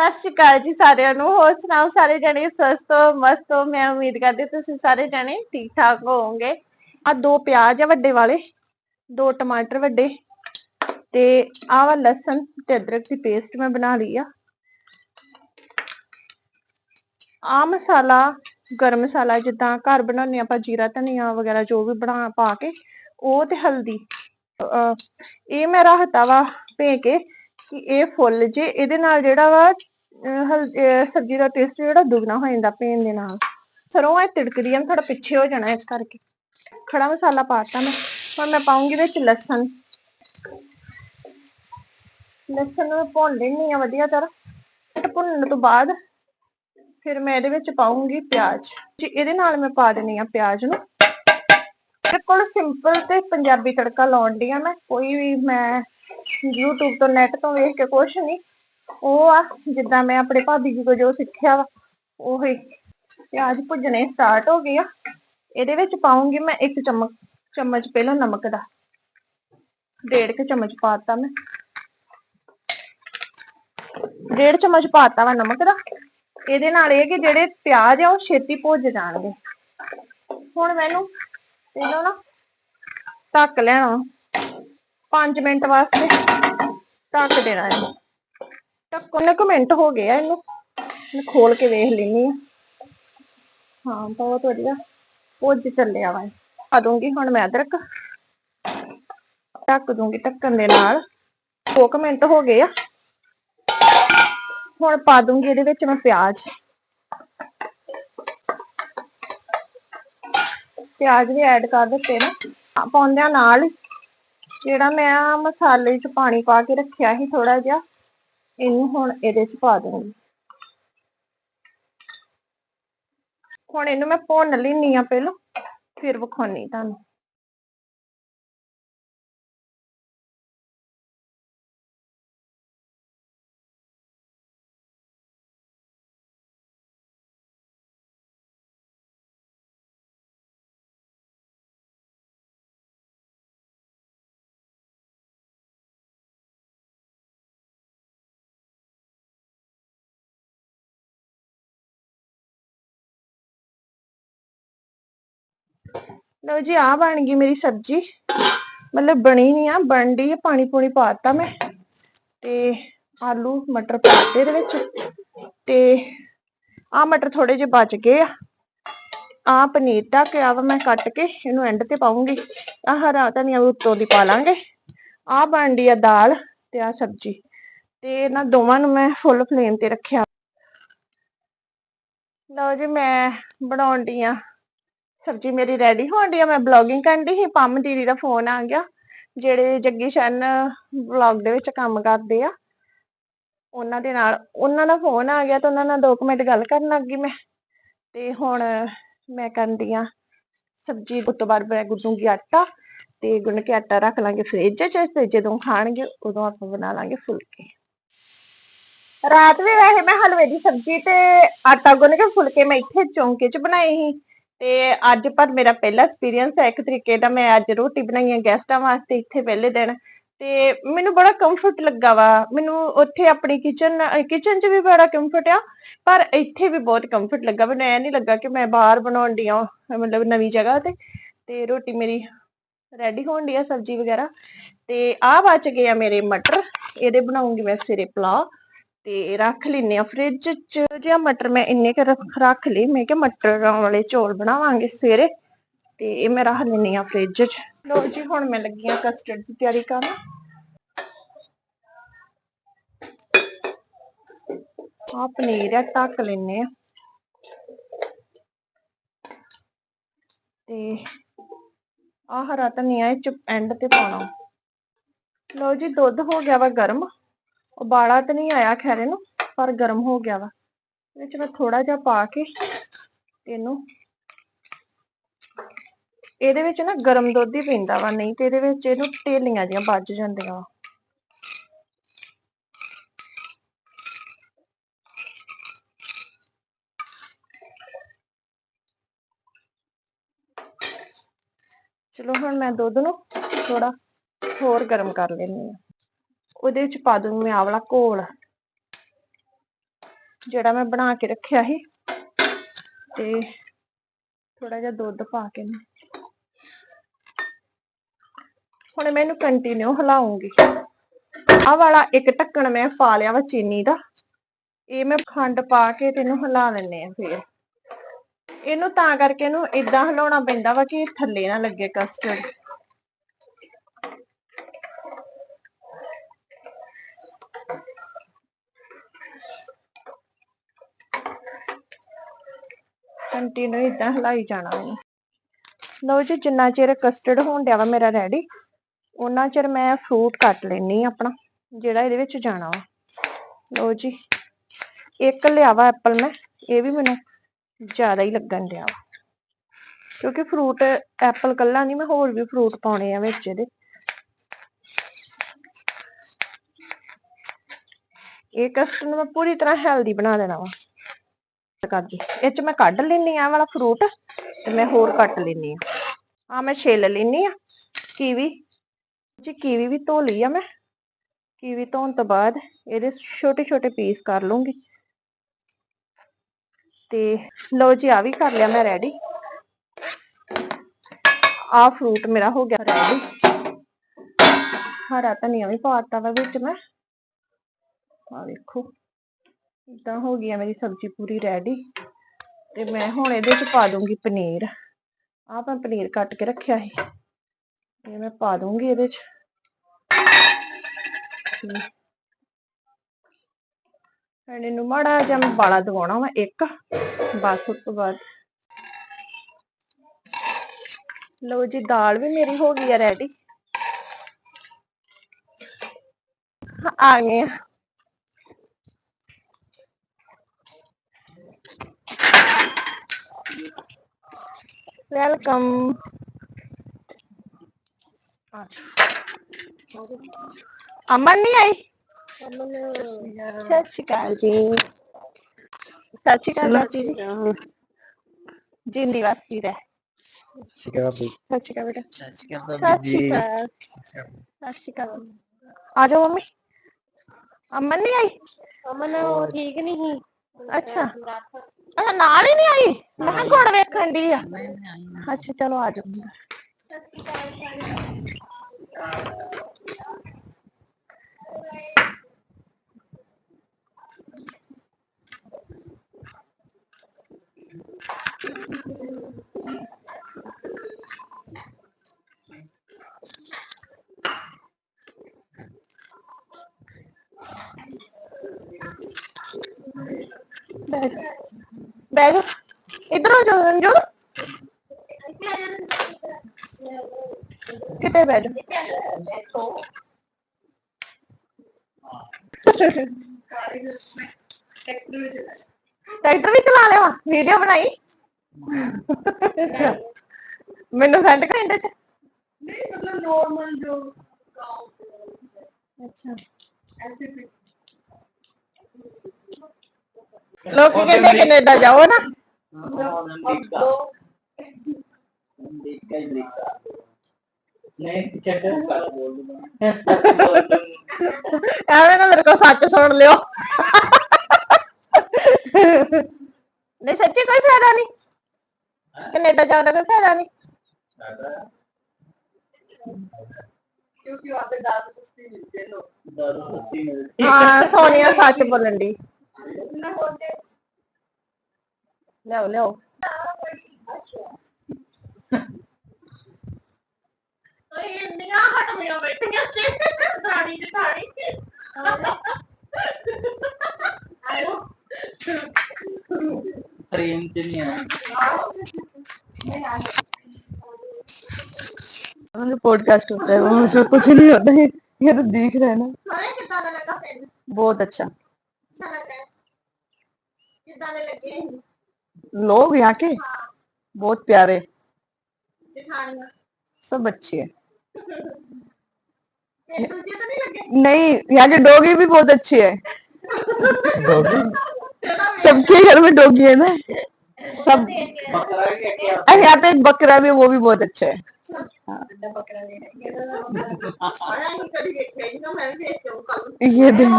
ਸਤਿ ਸ਼੍ਰੀ ਅਕਾਲ ਜੀ ਸਾਰਿਆਂ ਨੂੰ। ਹੋਰ ਸੁਣਾਓ ਸਾਰੇ ਜਣੇ? ਸਸਤ ਹੋ ਮਸਤ ਹੋ ਮੈਂ ਉਮੀਦ ਕਰਦੀ ਤੁਸੀਂ ਸਾਰੇ ਜਣੇ ਠੀਕ ਠਾਕ ਹੋਵੋਗੇ। ਆ ਦੋ ਪਿਆਜ਼ ਆ ਵੱਡੇ ਵਾਲੇ, ਦੋ ਟਮਾਟਰ ਵੱਡੇ ਤੇ ਆਹ ਵਾ ਲਸਣ ਤੇ ਅਦਰਕ ਦੀ ਪੇਸਟ ਮੈਂ ਬਣਾ ਲਈ ਆ। ਆ ਮਸਾਲਾ, ਗਰਮ ਮਸਾਲਾ ਜਿੱਦਾਂ ਘਰ ਬਣਾਉਂਦੇ ਆਪਾਂ ਜੀਰਾ, ਧਨੀਆ ਵਗੈਰਾ ਜੋ ਵੀ ਬਣਾ ਪਾ ਕੇ, ਉਹ ਤੇ ਹਲਦੀ। ਅਹ ਇਹ ਮੇਰਾ ਰੱਖਤਾ ਵਾ ਭੇ ਕੇ ਕਿ ਇਹ ਫੁੱਲ ਜੇ ਇਹਦੇ ਨਾਲ ਜਿਹੜਾ ਵਾ ਹਲ- ਅਹ ਸਬਜ਼ੀ ਦਾ ਟੇਸਟ ਜਿਹੜਾ ਦੁੱਗਣਾ ਹੋ ਜਾਂਦਾ ਪੇਨ ਦੇ ਨਾਲ। ਸਰੋਂ ਇਹ ਤਿੜਕਦੀ ਆ ਥੋੜਾ ਪਿੱਛੇ ਹੋ ਜਾਣਾ ਇਸ ਕਰਕੇ। ਖੜਾ ਮਸਾਲਾ ਪਾਤਾ ਮੈਂ। ਹੁਣ ਮੈਂ ਪਾਉਂਗੀ ਵਿੱਚ ਲਸਣ। ਲਸਣ ਨੂੰ ਭੁੰਨ ਲੈਣੀ ਆ ਵਧੀਆ ਤਰ੍ਹਾਂ। ਭੁੰਨਣ ਤੋਂ ਬਾਅਦ ਫਿਰ ਮੈਂ ਇਹਦੇ ਵਿੱਚ ਪਾਉਂਗੀ ਪਿਆਜ਼। ਜੀ ਇਹਦੇ ਨਾਲ ਮੈਂ ਪਾ ਦੇਣੀ ਆ ਪਿਆਜ਼ ਨੂੰ। ਬਿਲਕੁਲ ਸਿੰਪਲ ਤੇ ਪੰਜਾਬੀ ਤੜਕਾ ਲਾਉਣ ਦੀ ਆ ਮੈਂ। ਕੋਈ ਵੀ ਮੈਂ YouTube ਤੋਂ ਨੈਟ ਤੋਂ ਵੇਖ ਕੇ ਕੁਛ ਨਹੀਂ। ਉਹ ਆ, ਜਿੱਦਾਂ ਮੈਂ ਆਪਣੇ ਭਾਬੀ ਜੀ ਕੋਲ ਜੋ ਸਿੱਖਿਆ ਵਾ, ਉਹੀ। ਪਿਆਜ਼ ਭੁੱਜਣੇ ਸਟਾਰਟ ਹੋ ਗਏ ਆ। ਇਹਦੇ ਵਿੱਚ ਪਾਉਂਗੀ ਮੈਂ ਇੱਕ ਚਮਚ ਚਮਚ ਪਹਿਲਾਂ ਨਮਕ ਦਾ। ਡੇਢ ਕੁ ਚਮਚ ਪਾਤਾ ਮੈਂ। ਡੇਢ ਚਮਚ ਪਾਤਾ ਵਾ ਨਮਕ ਦਾ। ਇਹਦੇ ਨਾਲ ਇਹ ਕਿ ਜਿਹੜੇ ਪਿਆਜ਼ ਆ, ਉਹ ਛੇਤੀ ਭੁੱਜ ਜਾਣਗੇ। ਹੁਣ ਮੈਨੂੰ ਇਹਨੂੰ ਨਾ ਢੱਕ ਲੈਣਾ 5 ਮਿੰਟ ਵਾਸਤੇ ਢੱਕ ਦੇਣਾ ਇਹਨੂੰ। ਢੱਕਣ ਕੁ ਮਿੰਟ ਹੋ ਗਏ ਆ ਇਹਨੂੰ। ਮੈਂ ਖੋਲ ਕੇ ਵੇਖ ਲੈਣੀ ਆ ਹਾਂ, ਬਹੁਤ ਵਧੀਆ। ਭੁੱਜ ਚੱਲਿਆ ਵਾ ਇਹ। ਪਾ ਦੂੰਗੀ ਹੁਣ ਮੈਂ ਅਦਰਕ। ਢੱਕ ਦੂੰਗੀ ਢੱਕਣ ਦੇ ਨਾਲ। 2 ਮਿੰਟ ਹੋ ਗਏ ਆ। ਹੁਣ ਪਾ ਦੂੰਗੀ ਇਹਦੇ ਵਿੱਚ ਮੈਂ ਪਿਆਜ਼। ਪਿਆਜ਼ ਵੀ ਐਡ ਕਰ ਦਿੱਤੇ ਨਾ। ਪਾਉਂਦਿਆਂ ਨਾਲ ਜਿਹੜਾ ਮੈਂ ਮਸਾਲੇ 'ਚ ਪਾਣੀ ਪਾ ਕੇ ਰੱਖਿਆ ਸੀ ਥੋੜਾ ਜਿਹਾ। ਇਹਨੂੰ ਹੁਣ ਇਹਦੇ 'ਚ ਪਾ ਦੂੰਗੀ ਹੁਣ ਇਹਨੂੰ ਮੈਂ ਭੁੰਨ ਲੈਣੀ ਆ ਪਹਿਲਾਂ, ਫਿਰ ਵਿਖਾਉਣੀ ਤੁਹਾਨੂੰ। ਲਓ ਜੀ ਆ ਬਣ ਗਈ ਮੇਰੀ ਸਬਜ਼ੀ। ਮਤਲਬ ਬਣੀ ਨਹੀਂ ਆ, ਬਣ ਡਈ ਆ, ਪਾਣੀ ਪੂਣੀ ਪਾਤਾ ਮੈਂ। ਤੇ ਆਲੂ, ਮਟਰ ਪਾਤੇ ਇਹਦੇ ਵਿੱਚ। ਤੇ ਆ ਮਟਰ ਥੋੜੇ ਜਿਹੇ ਬਚ ਗਏ ਆ। ਆ ਪਨੀਰ ਢੱਕਿਆ ਵਾ ਮੈਂ ਕੱਟ ਕੇ ਇਹਨੂੰ ਐਂਡ ਤੇ ਪਾਉਂਗੀ ਆ ਹਰਾ ਧਨੀਆ ਉੱਤੋਂ ਦੀ ਪਾ ਲਾਂਗੇ। ਆ ਬਣਦੀ ਆ ਦਾਲ ਤੇ ਆ ਸਬਜ਼ੀ। ਤੇ ਇਹਨਾਂ ਦੋਵਾਂ ਨੂੰ ਮੈਂ ਫੁੱਲ ਫਲੇਮ ਤੇ ਰੱਖਿਆ। ਲਓ ਜੀ, ਮੈਂ ਬਣਾਉਣ ਡਈ ਆ। ਸਬਜ਼ੀ ਮੇਰੀ ਰੈਡੀ ਹੋਣ ਡਈ ਆ, ਮੈਂ ਬਲੌਗਿੰਗ ਕਰਨ ਡਈ ਸੀ, ਪੰਮ ਦੀਦੀ ਦਾ ਫੋਨ ਆ ਗਿਆ, ਜਿਹੜੇ ਜੱਗੀ ਸ਼ਨ ਵਲੌਗ ਦੇ ਵਿੱਚ ਕੰਮ ਕਰਦੇ ਆ, ਉਹਨਾਂ ਦੇ ਨਾਲ, ਉਹਨਾਂ ਦਾ ਫੋਨ ਆ ਗਿਆ ਤੇ ਉਹਨਾਂ ਨਾਲ 2 ਮਿੰਟ ਗੱਲ ਕਰਨ ਲੱਗ ਗਈ ਮੈਂ, ਤੇ ਹੁਣ ਮੈਂ ਕਰਦੀ ਆ ਸਬਜ਼ੀ, ਉਸ ਤੋਂ ਬਾਅਦ ਮੈਂ ਗੁੰਦੂਗੀ ਆਟਾ, ਤੇ ਗੁੰਨ ਕੇ ਆਟਾ ਰੱਖ ਲਾਂਗੇ ਫ੍ਰਿਜ 'ਚ, ਤੇ ਜਦੋਂ ਖਾਣਗੇ ਉਦੋਂ ਆਪਾਂ ਬਣਾ ਲਾਂਗੇ ਫੁਲਕੇ। ਰਾਤ ਵੀ ਵੈਸੇ ਮੈਂ ਹਲਵੇ ਦੀ ਸਬਜ਼ੀ ਤੇ ਆਟਾ ਗੁੰਨ ਕੇ ਫੁਲਕੇ ਮੈਂ ਇੱਥੇ ਚੌਂਕੇ 'ਚ ਬਣਾਏ ਸੀ ਤੇ ਅੱਜ ਪਰ ਮੇਰਾ ਪਹਿਲਾ ਐਕਸਪੀਰੀਅੰਸ ਹੈ, ਇੱਕ ਤਰੀਕੇ ਦਾ ਮੈਂ ਅੱਜ ਰੋਟੀ ਬਣਾਈ ਹੈ ਗੈਸਟਾਂ ਵਾਸਤੇ ਇੱਥੇ ਪਹਿਲੇ ਦਿਨ। ਤੇ ਮੈਨੂੰ ਬੜਾ ਕੰਫਰਟ ਲੱਗਾ ਵਾ। ਮੈਨੂੰ ਉੱਥੇ ਆਪਣੀ ਕਿਚਨ ਕਿਚਨ 'ਚ ਵੀ ਬੜਾ ਕੰਫਰਟ ਆ, ਪਰ ਇੱਥੇ ਵੀ ਬਹੁਤ ਕੰਫਰਟ ਲੱਗਾ। ਮੈਨੂੰ ਐ ਨਹੀਂ ਲੱਗਾ ਕਿ ਮੈਂ ਬਾਹਰ ਬਣਾਉਣ ਡਈ ਆ ਮਤਲਬ ਨਵੀਂ ਜਗ੍ਹਾ ਤੇ। ਤੇ ਰੋਟੀ ਮੇਰੀ ਰੈਡੀ ਹੋਣ ਡਈ ਆ ਸਬਜ਼ੀ ਵਗੈਰਾ। ਤੇ ਆਹ ਬਚ ਗਏ ਆ ਮੇਰੇ ਮਟਰ। ਇਹਦੇ ਬਣਾਉਂਗੀ ਮੈਂ ਸਵੇਰੇ ਪਲਾਹ ਤੇ ਰੱਖ ਲੈਨੇ ਆ ਫ੍ਰਿਜ 'ਚ ਜਿਹਾ ਮਟਰ ਮੈਂ ਇੰਨੇ ਕੁ ਰੱਖ ਰੱਖ ਲਏ। ਮੈਂ ਕਿ ਮਟਰ ਵਾਲੇ ਚੌਲ ਬਣਾਵਾਂਗੇ ਸਵੇਰੇ ਤੇ ਇਹ ਮੈਂ ਰੱਖ ਲੈਨੀ ਆ ਫ੍ਰਿਜ 'ਚ। ਲੋ ਜੀ, ਹੁਣ ਮੈਂ ਲੱਗੀ ਆ ਕਸਟਰਡ ਦੀ ਤਿਆਰੀ ਕਰਨ। ਆ ਪਨੀਰ ਆ, ਢੱਕ ਲੈਨੇ ਆ ਤੇ ਆ ਹਰਾ ਧਨੀਆ ਇਹ ਚ ਐਂਡ ਤੇ ਪਾਉਣਾ। ਲੋ ਜੀ, ਦੁੱਧ ਹੋ ਗਿਆ ਵਾ ਗਰਮ। ਉਬਾਲਾ ਤੇ ਨਹੀਂ ਆਇਆ ਖੈਰੇ ਨੂੰ, ਪਰ ਗਰਮ ਹੋ ਗਿਆ ਵਾ। ਇਹਦੇ ਚ ਮੈਂ ਥੋੜਾ ਜਿਹਾ ਪਾ ਕੇ ਇਹਨੂੰ ਇਹਦੇ ਵਿੱਚ ਨਾ ਗਰਮ ਦੁੱਧ ਹੀ ਪੈਂਦਾ ਵਾ, ਨਹੀਂ ਤੇ ਇਹਦੇ ਵਿੱਚ ਇਹਨੂੰ ਢੇਲੀਆਂ ਜਿਹੀਆਂ ਵੱਜ ਜਾਂਦੀਆਂ ਵਾ। ਚਲੋ ਹੁਣ ਮੈਂ ਦੁੱਧ ਨੂੰ ਥੋੜਾ ਹੋਰ ਗਰਮ ਕਰ ਲੈਂਦੀ ਹਾਂ। ਉਹਦੇ ਵਿੱਚ ਪਾ ਦੂੰਗੀ ਮੈਂ ਆਹ ਵਾਲਾ ਘੋਲ। ਜਿਹੜਾ ਮੈਂ ਬਣਾ ਕੇ ਰੱਖਿਆ ਸੀ। ਤੇ ਥੋੜਾ ਜਿਹਾ ਦੁੱਧ ਪਾ ਕੇ ਨਾ। ਹੁਣ ਮੈਂ ਇਹਨੂੰ ਕੰਟੀਨਿਊ ਹਿਲਾਉਂਗੀ। ਆ ਵਾਲਾ ਇੱਕ ਢੱਕਣ ਮੈਂ ਪਾ ਲਿਆ ਵਾ ਚੀਨੀ ਦਾ। ਇਹ ਮੈਂ ਖੰਡ ਪਾ ਕੇ ਤੇ ਇਹਨੂੰ ਹਿਲਾ ਲੈਣੇ ਆ ਫੇਰ। ਇਹਨੂੰ ਤਾਂ ਕਰਕੇ ਇਹਨੂੰ ਇਦਾਂ ਹਿਲਾਉਣਾ ਪੈਂਦਾ ਵਾ ਕਿ ਥੱਲੇ ਨਾ ਲੱਗੇ ਕਸਟਰਡ ਕੰਟੀਨਿਊ ਇਦਾਂ ਹਿਲਾਈ ਜਾਣਾ ਇਹਨੂੰ ਲਓ ਜੀ, ਜਿੰਨਾ ਚਿਰ ਕਸਟਰਡ ਹੋਣ ਡਿਆ ਵਾ ਮੇਰਾ ਰੈਡੀ ਉਹਨਾਂ ਚਿਰ ਮੈਂ ਫਰੂਟ ਕੱਟ ਲੈਣੀ ਆਪਣਾ, ਜਿਹੜਾ ਇਹਦੇ ਵਿੱਚ ਜਾਣਾ ਵਾ। ਲਓ ਜੀ, ਇੱਕ ਲਿਆ ਵਾ ਐਪਲ ਮੈਂ, ਇਹ ਵੀ ਮੈਨੂੰ ਜ਼ਿਆਦਾ ਹੀ ਲੱਗਣ ਡਿਆ ਵਾ। ਕਿਉਂਕਿ ਫਰੂਟ ਐਪਲ ਕੱਲਾ ਨਹੀਂ ਮੈਂ ਹੋਰ ਵੀ ਫਰੂਟ ਪਾਉਣੇ ਆ ਵਿੱਚ ਇਹਦੇ। ਇਹ ਕਸਟਰਡ ਨੂੰ ਮੈਂ ਪੂਰੀ ਤਰ੍ਹਾਂ ਹੈਲਦੀ ਬਣਾ ਦੇਣਾ ਵਾ। ਕਰਦੀ ਇਹ ਚ ਮੈਂ ਕੱਢ ਲੈਣੀ ਆ ਵਾਲਾ ਫਰੂਟ ਤੇ ਮੈਂ ਹੋਰ ਕੱਟ ਲੈਣੀ ਆ। ਆ ਮੈਂ ਛਿੱਲ ਲੈਣੀ ਆ। ਕੀਵੀ। ਜੀ ਕੀਵੀ ਵੀ ਧੋ ਲਈ ਆ ਮੈਂ। ਕੀਵੀ ਧੋਣ ਤੋਂ ਬਾਅਦ ਇਹਦੇ ਛੋਟੇ ਛੋਟੇ ਪੀਸ ਕਰ ਲੂੰਗੀ। ਤੇ ਲਓ ਜੀ ਆ ਵੀ ਕਰ ਲਿਆ ਮੈਂ ਰੈਡੀ ਆ ਫਰੂਟ ਮੇਰਾ ਹੋ ਗਿਆ ਰੈਡੀ ਹਰਾ ਧਨੀਆ ਵੀ ਪਾਤਾ ਵਾ ਵਿੱਚ ਮੈਂ। ਆ ਵੇਖੋ। ਇਦਾਂ ਹੋ ਗਈ ਆ ਮੇਰੀ ਸਬਜ਼ੀ ਪੂਰੀ ਰੈਡੀ ਤੇ ਮੈਂ ਹੁਣ ਇਹਦੇ ਚ ਪਾ ਦੂੰਗੀ ਪਨੀਰ। ਆਹ ਮੈਂ ਪਨੀਰ ਕੱਟ ਕੇ ਰੱਖਿਆ ਸੀ। ਇਹ ਮੈਂ ਪਾ ਦੂੰਗੀ ਇਹਦੇ ਚ। ਤੇ ਇਹਨੂੰ ਮਾੜਾ ਜਿਹਾ ਮੈਂ ਬਾਲਾ ਦਵਾਉਣਾ ਵਾ ਇੱਕ, ਬਸ ਉਸ ਤੋਂ ਬਾਅਦ। ਲਓ ਜੀ, ਦਾਲ ਵੀ ਮੇਰੀ ਹੋ ਗਈ ਆ ਰੈਡੀ ਆ ਗਏ ਵੈਲਕਮ ਅਮਨ ਨਹੀਂ ਆਈ? ਸਤਿ ਸ਼੍ਰੀ ਅਕਾਲ ਜੀ। ਸਤਿ ਸ਼੍ਰੀ ਅਕਾਲ ਚਾਚੀ ਜੀ। ਜਿੰਦੀ ਵਾਸੀ ਰਹਿ ਸਿਕਾ ਬਈ ਸਤਿ ਸ਼੍ਰੀ ਅਕਾਲ ਬੇਟਾ ਸਿਕਾ ਸਤਿ ਸ਼੍ਰੀ ਅਕਾਲ। ਸਤਿ ਸ਼੍ਰੀ ਅਕਾਲ। ਆ ਜਾਓ ਮੰਮੀ। ਅਮਨ ਨਹੀਂ ਆਈ? ਅਮਨ ਉਹ ਠੀਕ ਨਹੀਂ ਸੀ। ਅੱਛਾ। ਅੱਛਾ ਨਾਲ ਹੀ ਨਹੀਂ ਆਈ? ਮੈਂ ਕਿਹਾ ਗੁੜ ਵੇਖਣ ਦੀ ਆ। ਅੱਛਾ ਚਲੋ ਆ ਜਾਓ। ਬੈਠ ਬੈਠ ਇਧਰ ਆ ਜਾਓ ਰੰਜੂ ਕਿਤੇ ਬੈਠ ਟਰੈਕਟਰ ਵੀ ਚਲਾ ਲਿਆ, ਵੀਡੀਓ ਬਣਾਈ। ਮੈਨੂੰ ਸੈਂਡ ਕਰ ਇੰਦੇ ਚ। ਨਹੀਂ, ਮਤਲਬ ਨੋਰਮਲ ਜੋ ਅੱਛਾ। ਲੋਕ ਕਹਿੰਦੇ ਕੈਨੇਡਾ ਜਾਓ ਨਾ। ਨਹੀਂ ਚੱਕਰ ਸਾਰਾ ਬੋਲ ਦੂੰਗਾ ਐਵੇਂ ਨਾ ਮੇਰੇ ਕੋਲ ਸੱਚ ਸੁਣ ਲਿਓ। ਨਹੀਂ ਸੱਚੀ ਕੋਈ ਫਾਇਦਾ ਨਹੀਂ। ਕੈਨੇਡਾ ਜਾਣ ਦਾ ਕੋਈ ਫਾਇਦਾ ਨਹੀਂ। ਕਿਉਂਕਿ ਆਪੇ ਦਾਦ ਸੁਸਤੀ ਮਿਲਦੇ ਲੋ ਦਾਰੂ ਸੱਤੀ ਮਿਲਦੀ ਹਾਂ ਸੋਨੀਆ ਸੱਚ ਬੋਲਣ ਦੀ ਲਿਆਓ ਲਿਆਓ ਓਏ ਇੰਨੀਆਂ ਹਟਮੀਆਂ ਬੈਠੀਆਂ ਸੀ ਦਾੜੀ ਦੀ ਦਾੜੀ ਆਇਓ ਪ੍ਰੇਮ ਚ ਨਹੀਂ ਆ हमारे पॉडकास्ट होता है वहाँ से कुछ नहीं होता है ये तो दिख रहा है ना ਸਾਰੇ ਕਿੱਦਾਂ ਦਾ ਲੱਗਾ ਫਿਰ बहुत अच्छा ਅੱਛਾ ਲੱਗਾ लगे लोग यहाँ के? हाँ। बहुत प्यारे। सब अच्छे है। तो नहीं यहाँ के डोगी भी बहुत अच्छी है। सबके घर में डोगी है ना। सब अरे यहाँ पे एक बकरा भी वो भी बहुत अच्छा हाँ। है। ये दिन